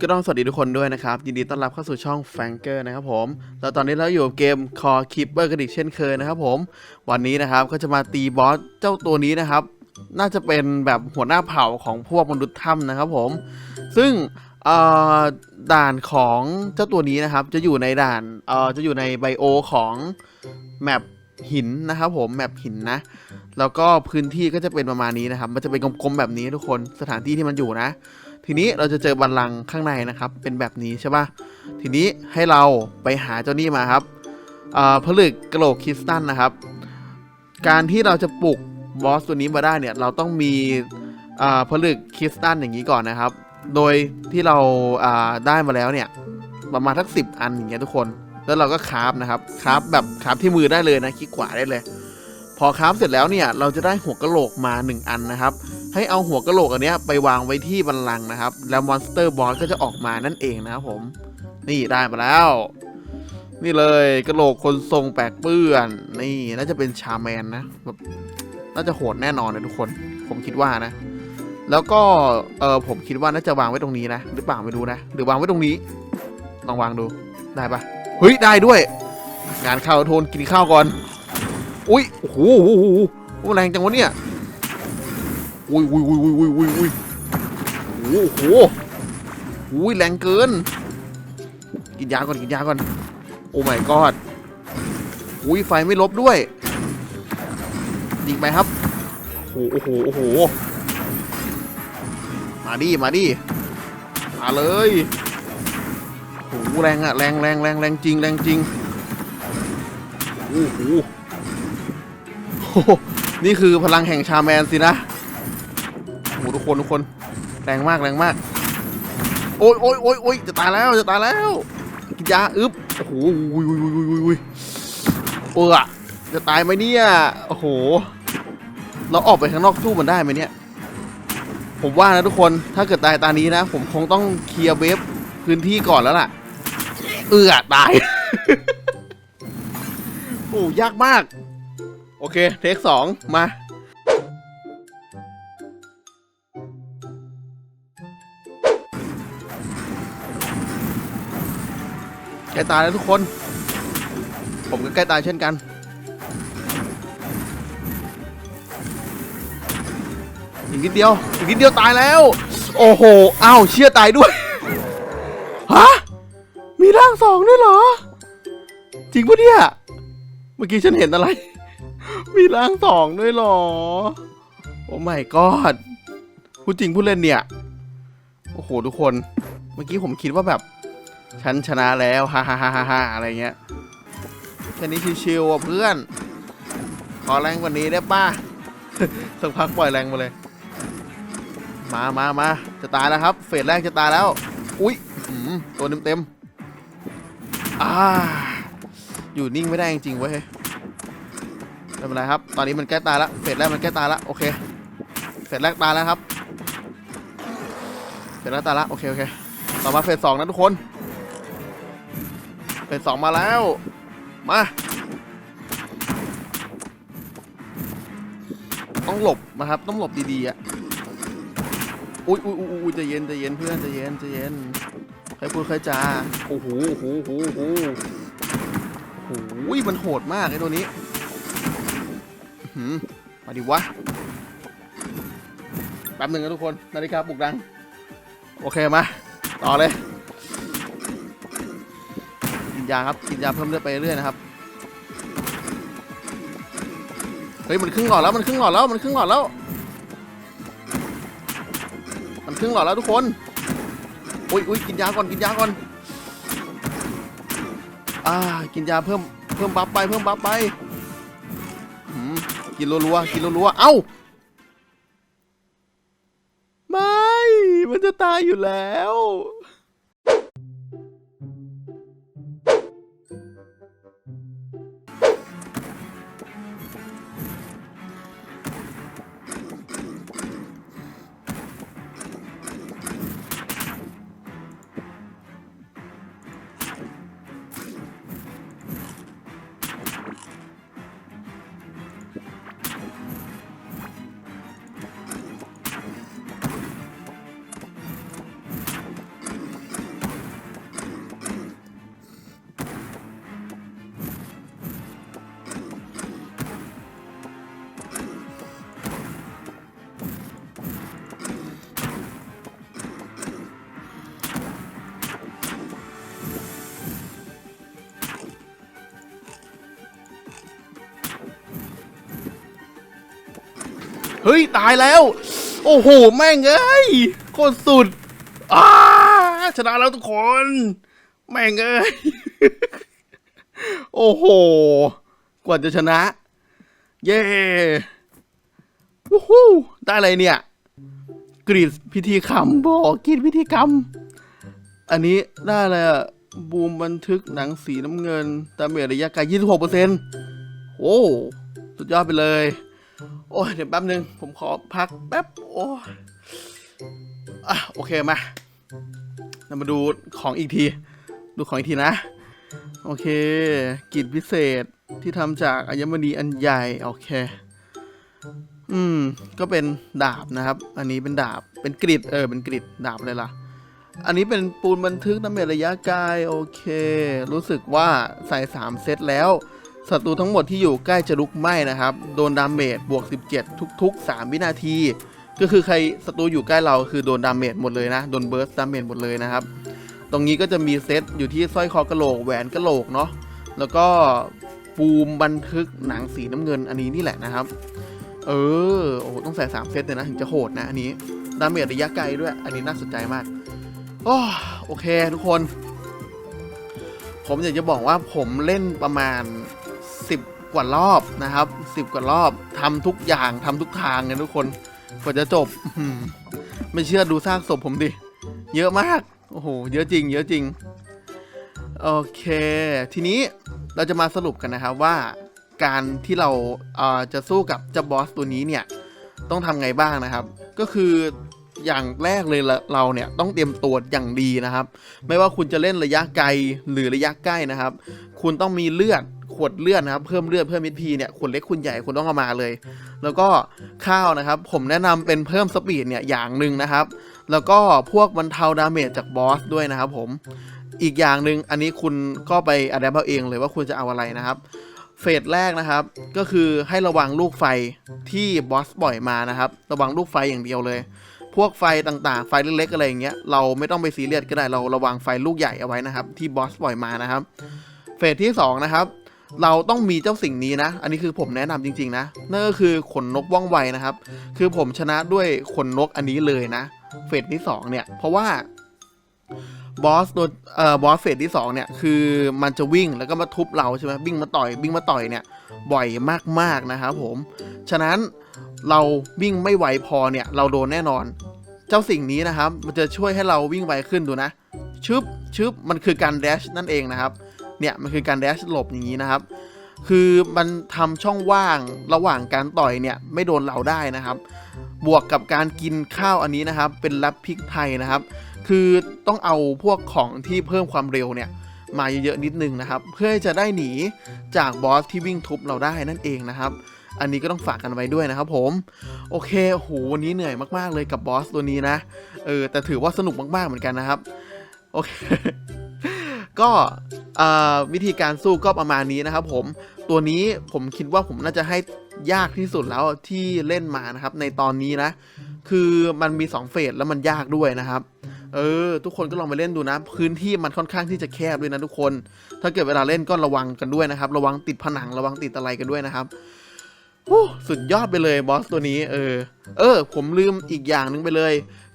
ก็ต้องสวัสดีทุกคนด้วยนะครับ ยินดีต้อนรับเข้าสู่ช่อง f a n k e r นะครับผมแล้วตอนนี้เราอยู่กับเกม Core Keeper กันอีกเช่นเคยนะครับผม วันนี้นะครับก็จะมาตีบอสเจ้าตัวนี้นะครับ น่าจะเป็นแบบหัวหน้าเผ่าของพวกมนุษย์ถ้ำนะครับผม ซึ่งด่านของเจ้าตัวนี้นะครับจะอยู่ในด่านจะอยู่ในไบโอของแมปหินนะครับผมแมปหินนะแล้วก็พื้นที่ก็จะเป็นประมาณนี้นะครับ มันจะเป็นกลมๆแบบนี้ทุกคนสถานที่ที่มันอยู่นะ ทีนี้เราจะเจอบัลลังก์ข้างในนะครับ เป็นแบบนี้ใช่ปะทีนี้ให้เราไปหาเจ้านี่มาครับผลึกกระโหลกคริสตัลนะครับ การที่เราจะปลุกบอสตัวนี้มาได้เนี่ยเราต้องมีผลึกคริสตัลอย่างนี้ก่อนนะครับ โดยที่เราาได้มาแล้วเนี่ยประมาณทักสิบอันอย่างเงี้ยทุกคน แล้วเราก็คราฟนะครับคราฟแบบคราฟที่มือได้เลยนะคลิกขวาได้เลย พอคราฟเสร็จแล้วเนี่ยเราจะได้หัวกะโหลกมา 1 อันนะครับ ให้เอาหัวกะโหลกอันนี้ไปวางไว้ที่บันลังนะครับ แล้วมอนสเตอร์บอสก็จะออกมานั่นเองนะครับผม นี่ได้มาแล้ว นี่เลยกะโหลกคนทรงแปลกเปื้อน นี่น่าจะเป็นชาแมนนะแบบน่าจะโหดแน่นอนเลยทุกคน ผมคิดว่านะ แล้วก็เออผมคิดว่าน่าจะวางไว้ตรงนี้นะหรือเปล่าไม่รู้นะ หรือวางไว้ตรงนี้ลองวางดูได้ปะเฮ้ยได้ด้วย งานเข้าโทนกินข้าวก่อน อุ้ยโอ้โหโอ้โหโหแรงจังวะเนี่ยอุ้ยอุ้ยอุ้ยอุ้ยอุ้ยอุ้ยอุ้ยโอ้โหอุ้ยแรงเกิน กินยาก่อนกินยาก่อน โอ้ my god อุ้ยไฟไม่ลบด้วยยิงไปครับโอ้โหโอ้โหโหมาดิมาดิมาเลยโอ้โหแรงอะแรงแรงแรงแรงจริงแรงจริงโหโอ้โห นี่คือพลังแห่งชาแมนสินะโอ้โหทุกคนทุกคน แรงมากแรงมาก โอ้ยโอ้ยโอ้ยโอ้ยจะตายแล้วจะตายแล้วกินยาอึ๊บโอ้โหอุ้ยอุ้ยอุ้ยอุ้ยอุ้ยเออจะตายไหมเนี่ยโอ้โห เราออกไปข้างนอกสู้มันได้ไหมเนี่ย ผมว่านะทุกคนถ้าเกิดตายตานี้นะ ผมคงต้องเคลียร์เวฟพื้นที่ก่อนแล้วล่ะ เออตาย โอ้ยากมาก โอเค เทคสองมา ใกล้ตายแล้วทุกคน ผมก็ใกล้ตายเช่นกัน อีกนิดเดียว อีกนิดเดียวตายแล้ว โอ้โห อ้าว เชี่ยตายด้วย ฮะ มีร่างสองด้วยเหรอ จริงปะเนี่ย เมื่อกี้ฉันเห็นอะไร มีร่างสองด้วยหรอ โอ้ไม่กอดพูดจริงพูดเล่นเนี่ย โอ้โหทุกคน เมื่อกี้ผมคิดว่าแบบ ฉันชนะแล้วฮ่าฮ่าฮ่าฮ่าอะไรเงี้ยแค่นี้ชิวๆอะเพื่อน ขอแรงกว่านี้ได้ป่ะสักพักปล่อยแรงมาเลย มามามาจะตายแล้วครับ เฟสแรกจะตายแล้ว อุ๊ยอื้อหือตัวเต็มอ่าอยู่นิ่งไม่ได้จริงๆเว้ย ไม่เป็นไรครับ ตอนนี้มันใกล้ตายแล้วเฟสแรกมันใกล้ตายแล้วโอเคเฟสแรกตายแล้วครับเฟสแรกตายแล้วโอเคโอเค ต่อมาเฟสสองนะทุกคน เฟสสองมาแล้ว มาต้องหลบนะครับ ต้องหลบดีๆอะอุ้ยอุ้ยอุ้ยอุ้ยใจเย็นใจเย็นเพื่อนใจเย็นใจเย็นใครพูดใครจาโอ้โหโอ้โหโอ้โหโอ้โหโอ้ยมันโหดมากไอ้ตัวนี้ หือมาดิวะ แป๊บหนึ่งนะทุกคน นาฬิกาปลุกดัง โอเคมา ต่อเลย กินยาครับ กินยาเพิ่มเลือดไปเรื่อยนะครับ เฮ้ย มันครึ่งหลอดแล้ว มันครึ่งหลอดแล้ว มันครึ่งหลอดแล้ว มันครึ่งหลอดแล้วทุกคน อุ้ยอุ้ยกินยาก่อน กินยาก่อน อ่า กินยาเพิ่ม เพิ่มบัฟไป เพิ่มบัฟไป กินรัวๆกินรัวๆเอ้าไม่ มันจะตายอยู่แล้ว เฮ้ย ตายแล้ว โอ้โห แม่งเอ้ยโคตรสุดอ้าชนะแล้วทุกคน แม่งเอ้ย โอ้โห กว่าจะชนะ เย้วู้ฮู้ได้อะไรเนี่ย กรีดพิธีกรรมบอกกรีดพิธีกรรม อันนี้ได้อะไรอะบูมบันทึกหนังสีน้ำเงินตามเมระยะไกล26%โอ้ สุดยอดไปเลย โอ้ยเดี๋ยวแป๊บนึง ผมขอพักแป๊บ โอ้ยอะโอเคมาเรามาดูของอีกที ดูของอีกทีนะ โอเค กิจพิเศษที่ทำจากอัญมณีอันใหญ่ โอเค อืม ก็เป็นดาบนะครับ อันนี้เป็นดาบ เป็นกริด เออ เป็นกริด ดาบเลยล่ะ อันนี้เป็นปูนบันทึกน้ำเมระยะไกลโอเค รู้สึกว่าใส่3เซตแล้ว ศัตรูทั้งหมดที่อยู่ใกล้จะลุกไหม้นะครับ โดนดาเมจบวก 17 ทุก ๆ 3 วินาที ก็คือใครศัตรูอยู่ใกล้เราคือโดนดาเมจหมดเลยนะ โดนเบิร์สดาเมจหมดเลยนะครับ ตรงนี้ก็จะมีเซตอยู่ที่สร้อยคอกระโหลกแหวนกระโหลกเนาะ แล้วก็ปูมบันทึกหนังสีน้ำเงินอันนี้นี่แหละนะครับ เออ โอ้ต้องใส่3เซตเลยนะถึงจะโหดนะอันนี้ ดาเมจระยะไกลด้วย อันนี้น่าสนใจมากโอ้โอเคทุกคน ผมอยากจะบอกว่าผมเล่นประมาณ กว่ารอบนะครับ10กว่ารอบทำทุกอย่างทำทุกทางเลยทุกคนกว่าจะจบไม่เชื่อดูซากศพผมดิ เยอะมาก โอ้โห เยอะจริง เยอะจริง โอเค ทีนี้เราจะมาสรุปกันนะครับว่าการที่เราเอ่อจะสู้กับเจ้าบอสตัวนี้เนี่ย ต้องทำไงบ้างนะครับ ก็คืออย่างแรกเลยเราเนี่ยต้องเตรียมตัวอย่างดีนะครับ ไม่ว่าคุณจะเล่นระยะไกลหรือระยะใกล้นะครับ คุณต้องมีเลือด ขวดเลือดนะครับเพิ่มเลือดเพิ่มมิตรพีเนี่ยขวดเล็กขวดใหญ่คุณต้องเอามาเลย แล้วก็ข้าวนะครับ ผมแนะนำเป็นเพิ่มสปีดเนี่ยอย่างหนึ่งนะครับ แล้วก็พวกบรรเทาดาเมจจากบอสด้วยนะครับผมอีกอย่างหนึ่งอันนี้คุณก็ไปอัดแอปเอาเองเลยว่าคุณจะเอาอะไรนะครับเฟสแรกนะครับ ก็คือให้ระวังลูกไฟที่บอสปล่อยมานะครับ ระวังลูกไฟอย่างเดียวเลย พวกไฟต่างๆ ไฟเล็กๆอะไรอย่างเงี้ยเราไม่ต้องไปซีเรียสก็ได้เราระวังไฟลูกใหญ่เอาไว้นะครับ ที่บอสปล่อยมานะครับ เฟสที่2นะครับ เราต้องมีเจ้าสิ่งนี้นะ อันนี้คือผมแนะนำจริง ๆ นะ นั่นก็คือขนนกว่องไวนะครับ คือผมชนะด้วยขนนกอันนี้เลยนะ เฟสที่ 2 เนี่ย เพราะว่าบอสตัวเอ่อบอสเฟสที่2เนี่ยคือมันจะวิ่งแล้วก็มาทุบเราใช่ไหมวิ่งมาต่อยวิ่งมาต่อยเนี่ย บ่อยมากๆนะครับผม ฉะนั้นเราวิ่งไม่ไหวพอเนี่ย เราโดนแน่นอน เจ้าสิ่งนี้นะครับ มันจะช่วยให้เราวิ่งไวขึ้นดูนะชึบชึบมันคือการแดชนั่นเองนะครับ เนี่ยมันคือการแดชหลบอย่างนี้นะครับ คือมันทำช่องว่างระหว่างการต่อยเนี่ยไม่โดนเราได้นะครับ บวกกับการกินข้าวอันนี้นะครับ เป็นแรปพริกไทยนะครับ คือต้องเอาพวกของที่เพิ่มความเร็วเนี่ยมาเยอะๆนิดนึงนะครับ เพื่อจะได้หนีจากบอสที่วิ่งทุบเราได้นั่นเองนะครับ อันนี้ก็ต้องฝากกันไว้ด้วยนะครับผม โอเคโอ้โหวันนี้เหนื่อยมากๆเลยกับบอสตัวนี้นะ เออแต่ถือว่าสนุกมากๆเหมือนกันนะครับ โอเค ก็วิธีการสู้ก็ประมาณนี้นะครับผมตัวนี้ผมคิดว่าผมน่าจะให้ยากที่สุดแล้วที่เล่นมานะครับ ในตอนนี้นะ คือมันมี 2 เฟสแล้วมันยากด้วยนะครับ เออ ทุกคนก็ลองไปเล่นดูนะ พื้นที่มันค่อนข้างที่จะแคบด้วยนะทุกคน ถ้าเกิดเวลาเล่นก็ระวังกันด้วยนะครับ ระวังติดผนังระวังติดอะไรกันด้วยนะครับโอ้สุดยอดไปเลยบอสตัวนี้ เออ เออ ผมลืมอีกอย่างหนึงไปเลย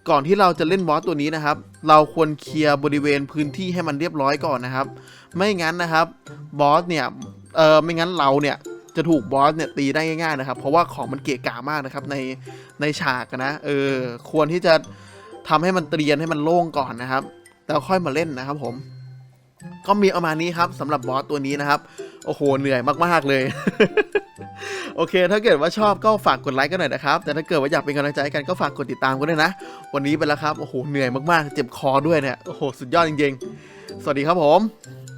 ก่อนที่เราจะเล่นบอสตัวนี้นะครับ เราควรเคลียร์บริเวณพื้นที่ให้มันเรียบร้อยก่อนนะครับ ไม่งั้นนะครับบอสเนี่ยเออไม่งั้นเราเนี่ยจะถูกบอสเนี่ยตีได้ง่ายๆนะครับ เพราะว่าของมันเกะกะมากนะครับในในฉากนะเออควรที่จะทำให้มันเตรียนให้มันโล่งก่อนนะครับ แล้วค่อยมาเล่นนะครับ ผม ก็มีประมาณนี้ครับสำหรับบอสตัวนี้นะครับโอ้โหเหนื่อยมากๆเลย โอเค ถ้าเกิดว่าชอบก็ฝากกดไลค์กันหน่อยนะครับ แต่ถ้าเกิดว่าอยากเป็นกำลังใจกันก็ฝากกดติดตามกันด้วยนะ วันนี้ไปแล้วครับ โอ้โห เหนื่อยมากๆ เจ็บคอด้วยเนี่ย โอ้โห สุดยอดจริงๆ สวัสดีครับผม